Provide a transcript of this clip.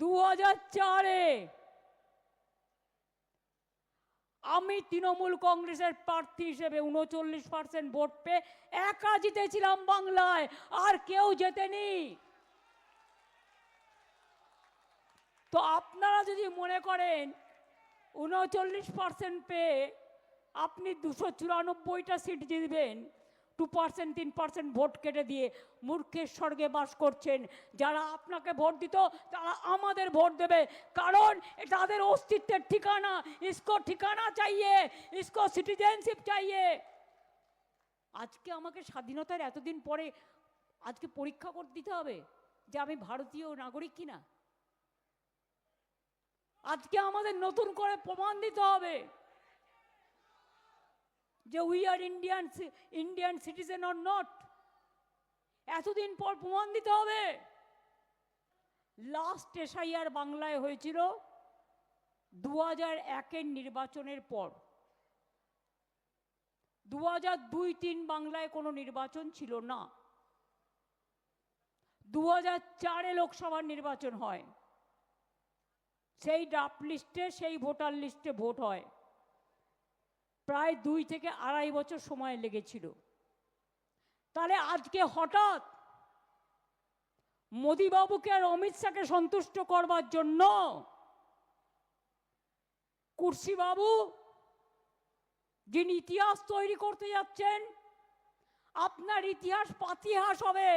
দু চারে আমি তৃণমূল কংগ্রেসের প্রার্থী হিসেবে উনচল্লিশ পার্সেন্ট ভোট পেয়ে একা জিতেছিলাম বাংলায়, আর কেউ জেতেনি। তো আপনারা যদি মনে করেন উনচল্লিশ পার্সেন্ট পেয়ে আপনি দুশো চুরানব্বইটা সিট জিতবেন টু পার্সেন্ট তিন পার্সেন্ট ভোট কেটে দিয়ে মূর্খের স্বর্গে বাস করছেন। যারা আপনাকে ভোট দিত, তারা আমাদের ভোট দেবে। কারণ তাদের অস্তিত্বের ঠিকানা, ইসকো ঠিকানা চাইয়ে, ইসকো সিটিজেনশিপ চাইয়ে। আজকে আমাকে স্বাধীনতার এতদিন পরে আজকে পরীক্ষা করে দিতে হবে যে আমি ভারতীয় নাগরিক কিনা? আজকে আমাদের নতুন করে প্রমাণ দিতে হবে। যে we are Indian Indian citizen or not এতদিন পর প্রমাণ দিতে হবে। লাস্ট এসআইআর বাংলায় হয়েছিল দু হাজার একের নির্বাচনের পর। দু হাজার দুই তিন বাংলায় কোনো নির্বাচন ছিল না। দু হাজার চারে লোকসভার নির্বাচন হয়। সেই ড্রাফট লিস্টে সেই ভোটার লিস্টে ভোট হয়। প্রায় দুই থেকে আড়াই বছর সময় লেগেছিল। তাহলে আজকে হঠাৎ মোদিবাবুকে আর অমিত শাহকে সন্তুষ্ট করবার জন্য কুর্সিবাবু যিনি ইতিহাস তৈরি করতে যাচ্ছেন, আপনার ইতিহাস পাতিহাস হবে।